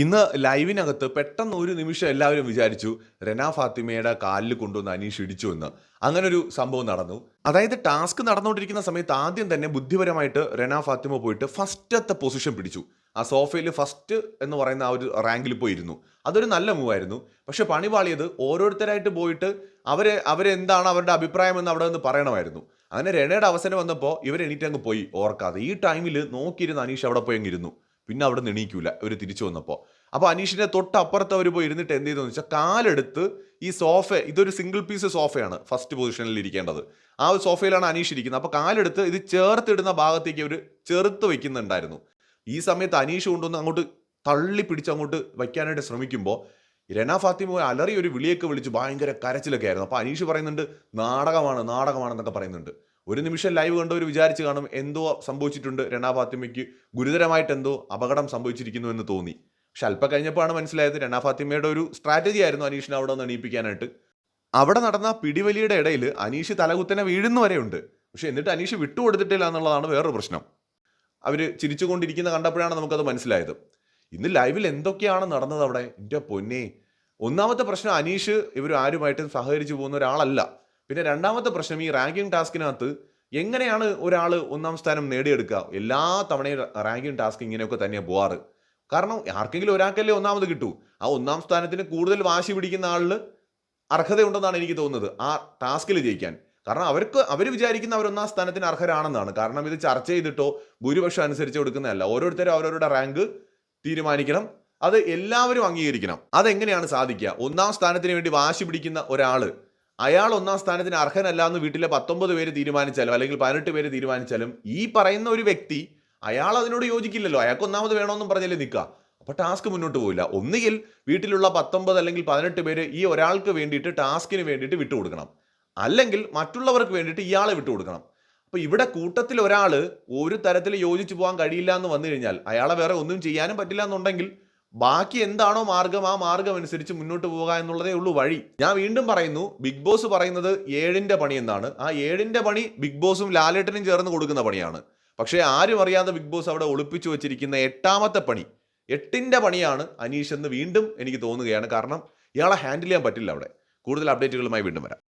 ഇന്ന് ലൈവിനകത്ത് പെട്ടെന്ന് ഒരു നിമിഷം എല്ലാവരും വിചാരിച്ചു റെന ഫാത്തിമയുടെ കാലിൽ കൊണ്ടുവന്ന് അനീഷ് ഇടിച്ചു എന്ന്. അങ്ങനെ ഒരു സംഭവം നടന്നു. അതായത് ടാസ്ക് നടന്നുകൊണ്ടിരിക്കുന്ന സമയത്ത് ആദ്യം തന്നെ ബുദ്ധിപരമായിട്ട് റെന ഫാത്തിമ പോയിട്ട് ഫസ്റ്റത്തെ പൊസിഷൻ പിടിച്ചു. ആ സോഫയിൽ ഫസ്റ്റ് എന്ന് പറയുന്ന ആ ഒരു റാങ്കിൽ പോയിരുന്നു. അതൊരു നല്ല മൂവായിരുന്നു. പക്ഷെ പണി പാളിയത് ഓരോരുത്തരായിട്ട് പോയിട്ട് അവരെ അവരെന്താണ് അവരുടെ അഭിപ്രായം എന്ന് അവിടെ നിന്ന് പറയണമായിരുന്നു. അങ്ങനെ രണയുടെ അവസരം വന്നപ്പോൾ ഇവർ എണീറ്റ് അങ്ങ് പോയി. ഓർക്കാതെ. ഈ ടൈമിൽ നോക്കിയിരുന്ന അനീഷ് അവിടെ പോയി അങ്ങ് ഇരുന്നു. പിന്നെ അവിടെ നിന്ന് എണീക്കൂല. ഇവർ തിരിച്ചു വന്നപ്പോൾ അപ്പോൾ അനീഷിന്റെ തൊട്ടപ്പുറത്ത് അവർ പോയി ഇരുന്നിട്ട് എന്ത് ചെയ്തെന്ന് വെച്ചാൽ കാലെടുത്ത് ഈ സോഫ ഇതൊരു സിംഗിൾ പീസ് സോഫയാണ് ഫസ്റ്റ് പൊസിഷനിൽ ഇരിക്കേണ്ടത്. ആ ഒരു സോഫയിലാണ് അനീഷ് ഇരിക്കുന്നത്. അപ്പോൾ കാലെടുത്ത് ഇത് ചേർത്തിടുന്ന ഭാഗത്തേക്ക് അവർ ചെറുത്ത് വെക്കുന്നുണ്ടായിരുന്നു. ഈ സമയത്ത് അനീഷ് കൊണ്ടുവന്ന് അങ്ങോട്ട് തള്ളി പിടിച്ച് അങ്ങോട്ട് വയ്ക്കാനായിട്ട് ശ്രമിക്കുമ്പോൾ രന ഫാത്തിമ അലറി ഒരു വിളിയൊക്കെ വിളിച്ച് ഭയങ്കര കരച്ചിലൊക്കെ ആയിരുന്നു. അപ്പോൾ അനീഷ് പറയുന്നുണ്ട് നാടകമാണ് നാടകമാണെന്നൊക്കെ പറയുന്നുണ്ട്. ഒരു നിമിഷം ലൈവ് കണ്ടവർ വിചാരിച്ച് കാണും എന്തോ സംഭവിച്ചിട്ടുണ്ട്. രണാ ഫാത്തിമയ്ക്ക് ഗുരുതരമായിട്ട് എന്തോ അപകടം സംഭവിച്ചിരിക്കുന്നു എന്ന് തോന്നി. പക്ഷെ അല്പം കഴിഞ്ഞപ്പോഴാണ് മനസ്സിലായത് രണാ ഫാത്തിമയുടെ ഒരു സ്ട്രാറ്റജി ആയിരുന്നു അനീഷിനെ അവിടെ നിന്ന് എണീപ്പിക്കാനായിട്ട്. അവിടെ നടന്ന പിടിവലിയുടെ ഇടയിൽ അനീഷ് തലകുത്തനെ വീഴുന്നു വരെയുണ്ട് പക്ഷെ എന്നിട്ട് അനീഷ് വിട്ടുകൊടുത്തിട്ടില്ല എന്നുള്ളതാണ് വേറൊരു പ്രശ്നം. അവർ ചിരിച്ചുകൊണ്ടിരിക്കുന്ന കണ്ടപ്പോഴാണ് നമുക്കത് മനസ്സിലായത്. ഇന്ന് ലൈവിൽ എന്തൊക്കെയാണ് നടന്നത് അവിടെ? എന്റെ പൊന്നെ. ഒന്നാമത്തെ പ്രശ്നം അനീഷ് ഇവർ ആരുമായിട്ടും സഹകരിച്ചു പോകുന്ന ഒരാളല്ല. പിന്നെ രണ്ടാമത്തെ പ്രശ്നം ഈ റാങ്കിങ് ടാസ്കിനകത്ത് എങ്ങനെയാണ് ഒരാൾ ഒന്നാം സ്ഥാനം നേടിയെടുക്കുക? എല്ലാ തവണയും റാങ്കിങ് ടാസ്ക് ഇങ്ങനെയൊക്കെ തന്നെയാണ് പോവാറ്. കാരണം ആർക്കെങ്കിലും ഒരാൾക്കല്ലേ ഒന്നാമത് കിട്ടൂ. ആ ഒന്നാം സ്ഥാനത്തിന് കൂടുതൽ വാശി പിടിക്കുന്ന ആളിൽ അർഹതയുണ്ടെന്നാണ് എനിക്ക് തോന്നുന്നത് ആ ടാസ്കിൽ ജയിക്കാൻ. കാരണം അവർക്ക് അവർ വിചാരിക്കുന്ന അവർ ഒന്നാം സ്ഥാനത്തിന് അർഹരാണെന്നാണ്. കാരണം ഇത് ചർച്ച ചെയ്തിട്ടോ ഭൂരിപക്ഷം അനുസരിച്ച് കൊടുക്കുന്നതല്ല ഓരോരുത്തരും അവരവരുടെ റാങ്ക് തീരുമാനിക്കണം. അത് എല്ലാവരും അംഗീകരിക്കണം. അതെങ്ങനെയാണ് സാധിക്കുക? ഒന്നാം സ്ഥാനത്തിന് വേണ്ടി വാശി പിടിക്കുന്ന ഒരാൾ അയാൾ ഒന്നാം സ്ഥാനത്തിന് അർഹനല്ല എന്ന് വീട്ടിലെ പത്തൊമ്പത് പേര് തീരുമാനിച്ചാലും അല്ലെങ്കിൽ പതിനെട്ട് പേര് തീരുമാനിച്ചാലും ഈ പറയുന്ന ഒരു വ്യക്തി അയാൾ അതിനോട് യോജിക്കില്ലല്ലോ. അയാൾക്ക് ഒന്നാമത് വേണമെന്നും പറഞ്ഞല്ലേ നിൽക്കുക. അപ്പോൾ ടാസ്ക് മുന്നോട്ട് പോയില്ല ഒന്നുകിൽ വീട്ടിലുള്ള പത്തൊമ്പത് അല്ലെങ്കിൽ പതിനെട്ട് പേര് ഈ ഒരാൾക്ക് വേണ്ടിയിട്ട് ടാസ്കിന് വേണ്ടിയിട്ട് വിട്ടുകൊടുക്കണം. അല്ലെങ്കിൽ മറ്റുള്ളവർക്ക് വേണ്ടിയിട്ട് ഇയാളെ വിട്ടുകൊടുക്കണം. അപ്പോൾ ഇവിടെ കൂട്ടത്തിൽ ഒരാൾ ഒരു തരത്തിൽ യോജിച്ച് പോകാൻ കഴിയില്ല എന്ന് വന്നു കഴിഞ്ഞാൽ അയാളെ വേറെ ഒന്നും ചെയ്യാനും പറ്റില്ല എന്നുണ്ടെങ്കിൽ ബാക്കി എന്താണോ മാർഗം ആ മാർഗം അനുസരിച്ച് മുന്നോട്ട് പോവുക എന്നുള്ളതേ ഉള്ളൂ വഴി. ഞാൻ വീണ്ടും പറയുന്നു ബിഗ് ബോസ് പറയുന്നത് ഏഴിന്റെ പണി എന്നാണ്. ആ ഏഴിന്റെ പണി ബിഗ് ബോസും ലാലേട്ടനും ചേർന്ന് കൊടുക്കുന്ന പണിയാണ്. പക്ഷേ ആരും അറിയാതെ ബിഗ് ബോസ് അവിടെ ഒളിപ്പിച്ചു വെച്ചിരിക്കുന്ന എട്ടാമത്തെ പണി എട്ടിന്റെ പണിയാണ് അനീഷ് എന്ന് വീണ്ടും എനിക്ക് തോന്നുകയാണ്. കാരണം ഇയാളെ ഹാൻഡിൽ ചെയ്യാൻ പറ്റില്ല അവിടെ. കൂടുതൽ അപ്ഡേറ്റുകളുമായി വീണ്ടും വരാം.